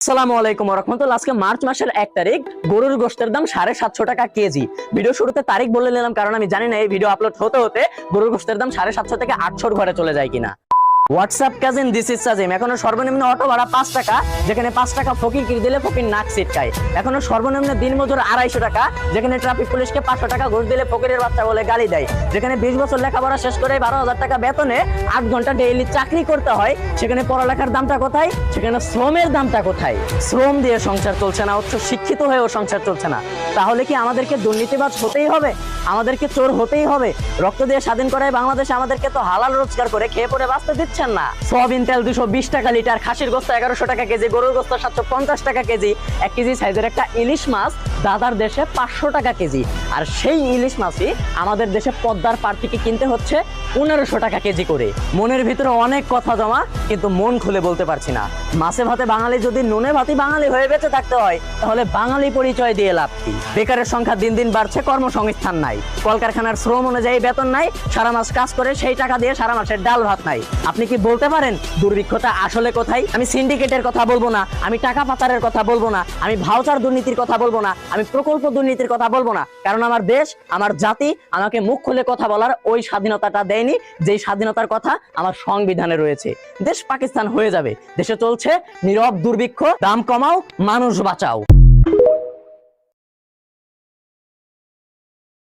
আসসালামু আলাইকুম রহমতুল্লাহ আজকে মার্চ মাসের এক তারিখ, গরুর গোষ্ঠের দাম সাড়ে সাতশো টাকা কেজি। ভিডিও শুরুতে তারিখ বলে নিলাম, কারণ আমি জানি না এই ভিডিও আপলোড হতে হতে গরুর গোষ্ঠের দাম সাড়ে সাতশো থেকে আটশোর ঘরে চলে যায় কিনা। WhatsApp cousin this is Sajim এখনও সর্বনিম্ন অটো ভাড়া পাঁচ টাকা, যেখানে পাঁচ টাকা ফকির দিলে ফকির নাক সিটকায় এখনও সর্বনিম্ন দিন মজুর আড়াইশো টাকা, যেখানে ট্রাফিক পুলিশকে পাঁচশো টাকা ঘুষ দিলে ফকিরের বাচ্চা বলে গালি দেয়। যেখানে বিশ বছর লেখাপড়া শেষ করে বারো হাজার টাকা বেতনে আট ঘণ্টা ডেইলি চাকরি করতে হয়, সেখানে পড়ালেখার দামটা কোথায়? সেখানে শ্রমের দামটা কোথায়? শ্রম দিয়ে সংসার চলছে না উচ্চ শিক্ষিত হয়েও সংসার চলছে না। তাহলে কি আমাদেরকে দুর্নীতিবাজ হতেই হবে? আমাদেরকে চোর হতেই হবে। রক্ত দিয়ে স্বাধীন করায় বাংলাদেশে আমাদেরকে তো হালাল রোজগার করে খেয়ে পরে বাঁচতে দিচ্ছেন না। সয়াবিন তেল দুশো বিশ টাকা লিটার, খাসির গোস্ত এগারোশো টাকা কেজি, গরুর গোস্ত সাতশো পঞ্চাশ টাকা কেজি, এক কেজি সাইজের একটা ইলিশ মাছ দাদার দেশে পাঁচশো টাকা কেজি। আর সেই ইলিশ মাছই আমাদের দেশে পদ্মার পার থেকে কিনতে হচ্ছে পনেরোশো টাকা কেজি করে। মনের ভিতরে অনেক কথা জমা, কিন্তু মন খুলে বলতে পারছি না। মাছে ভাতে বাঙালি যদি নুনে ভাতি বাঙালি হয়ে বেঁচে থাকতে হয়, তাহলে বাঙালি পরিচয় দিয়ে লাভ কি? বেকারের সংখ্যা দিন দিন বাড়ছে, কর্মসংস্থান নাই। কলকারখানার শ্রম অনুযায়ী বেতন নাই, সারা মাস কাজ করে সেই টাকা দিয়ে সারা মাসের ডাল ভাত নাই। আপনি কি বলতে পারেন দুর্ভিক্ষতা আসলে কোথায়? আমি সিন্ডিকেটের কথা বলব না, আমি টাকা পাচারের কথা বলব না, আমি ভাউচার দুর্নীতির কথা বলব না, আমি প্রকল্প দুর্নীতির কথা বলব না। কারণ আমার দেশ, আমার জাতি আমাকে মুখ খুলে কথা বলার ওই স্বাধীনতাটা দেয়নি, যেই স্বাধীনতার কথা আমার সংবিধানে রয়েছে। দেশ পাকিস্তান হয়ে যাবে, দেশে চলছে নীরব দুর্ভিক্ষ, দাম কমাও, মানুষ বাঁচাও।